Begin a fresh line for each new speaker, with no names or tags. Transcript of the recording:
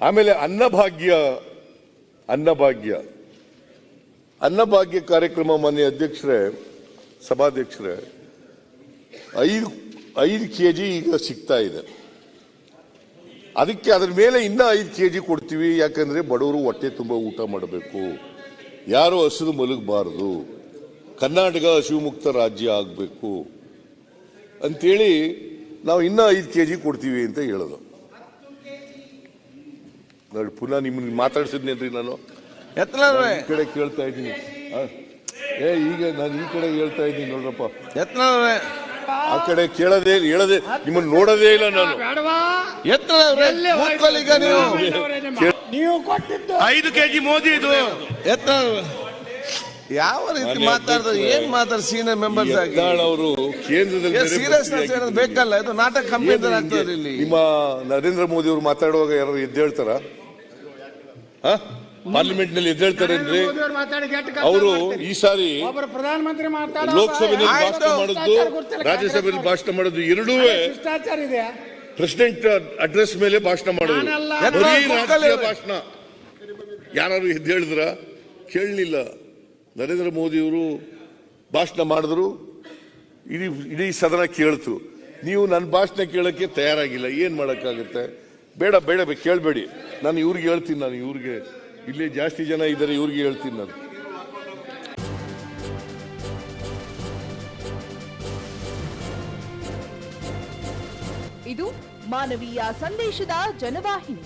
ಆಮೇಲೆ ಅನ್ನಭಾಗ್ಯ ಅನ್ನಭಾಗ್ಯ. ಅನ್ನಭಾಗ್ಯ ಕಾರ್ಯಕ್ರಮ ಮಾನ್ಯ ಅಧ್ಯಕ್ಷರೇ, ಸಭಾಧ್ಯಕ್ಷರೇ, ಐದು ಐದು ಕೆ ಜಿ ಈಗ ಸಿಗ್ತಾ ಇದೆ. ಅದಕ್ಕೆ ಅದ್ರ ಮೇಲೆ ಇನ್ನೂ ಐದು ಕೆ ಜಿ ಕೊಡ್ತೀವಿ, ಯಾಕಂದ್ರೆ ಬಡವರು ಹೊಟ್ಟೆ ತುಂಬ ಊಟ ಮಾಡಬೇಕು. ಯಾರು ಹಸಿದು ಮಲಗಬಾರದು. ಕರ್ನಾಟಕ ಹಸಿವು ಮುಕ್ತ ರಾಜ್ಯ ಆಗಬೇಕು. ಅಂತೇಳಿ ನಾವು ಇನ್ನೂ ಐದು ಕೆ ಜಿ ಕೊಡ್ತೀವಿ ಅಂತ ಹೇಳೋದು. ನೋಡಿ ಪುನಃ ನಿಮ್ಮನ್ನ ಮಾತಾಡ್ಸಿದ್ನೇನ್ರಿ ನಾನು
ಯತ್ನಾಳ್ರೆ
ಈ ಕಡೆ ಕೇಳ್ತಾ ಇದ್ದೀನಿ. ಆ? ಏ ಈಗ ನಾನು ಈ ಕಡೆ ಹೇಳ್ತಾ ಇದ್ದೀನಿ ನೋಡ್ರಪ್ಪ.
ಯತ್ನಾಳ್ರೆ
ಆ ಕಡೆ ಕೇಳದೆ ಹೇಳದೆ ನಿಮ್ಮನ್ನ ನೋಡೋದೇ ಇಲ್ಲ ನಾನು.
ಯತ್ನಾಳ್ರೆ ಕೂತ್ಕೊಳ್ಳಿ ಈಗ ನೀವು.
ನೀವು ಕೊಟ್ಟಿದ್ದು.
ಐದು ಕೆಜಿ ಮೋದಿ ಇದು.
ಯತ್ನಾಳ್ರೆ ಯಾವ ರೀತಿ
ಮಾತಾಡ್ತಾರೆ
ಏನು
ಅಧ್ಯಕ್ಷರೇ,
ಏನ್ ಮಾತಾಡ್ ಸೀನಿಯರ್ ಮೆಂಬರ್ಸ್ ಆಗಿ?
ಯತ್ನಾಳ್ ಅವರು ಕೇಂದ್ರದಲ್ಲಿ ಸೀರಿಯಸ್
ಸೀರಿಯಸ್ನೆಸ್ ಬೇಕಲ್ಲ ಇದು ನಾಟಕ ಕಮ್ಮಿ
ಏನು
ಆಗ್ತದೆ? ಇಲ್ಲಿ.
ನಿಮ್ಮ ನರೇಂದ್ರ ಮೋದಿ ಅವರು ಮಾತಾಡುವಾಗ ಯಾರು ಎದ್ದೇಳ್ತಾರ? ಪಾರ್ಲಿಮೆಂಟ್ನಲ್ಲಿ ಎದ್ದೇಳ್ತಾರೇನ್ರಿ ಅವರು ಈ ಸಾರಿ
ಪ್ರಧಾನಮಂತ್ರಿ
ಲೋಕಸಭೆಯಲ್ಲಿ ಭಾಷಣ ಮಾಡುದು ರಾಜ್ಯಸಭೆಯಲ್ಲಿ ಭಾಷಣ ಮಾಡುದು ಎರಡೂ ಪ್ರೆಸಿಡೆಂಟ್ ಅಡ್ರೆಸ್ ಮೇಲೆ ಭಾಷಣ ಮಾಡುದು. ಭಾಷಣ. ಯಾರು ಎದ್ದೇಳಿದ್ರ ಕೇಳಲಿಲ್ಲ. ನರೇಂದ್ರ ಮೋದಿಯವರು ಭಾಷಣ ಮಾಡಿದ್ರು. ಇಡೀ ಇಡೀ ಸದನ ಕೇಳ್ತು. ನೀವು ನನ್ನ ಭಾಷಣ ಕೇಳಕ್ಕೆ ತಯಾರಾಗಿಲ್ಲ. ಏನ್ ಮಾಡಕ್ಕಾಗುತ್ತೆ? ಬೇಡ ಬೇಡ ಕೇಳಬೇಡಿ. ನಾನು ಇವ್ರಿಗೆ ಹೇಳ್ತೀನಿ ನಾನು ಇವ್ರಿಗೆ. ಇಲ್ಲಿ ಜಾಸ್ತಿ ಜನ ಇದ್ದಾರೆ, ಇವ್ರಿಗೆ ಹೇಳ್ತೀನಿ ನಾನು.
ಇದು ಮಾನವೀಯ ಸಂದೇಶದ ಜನವಾಹಿನಿ.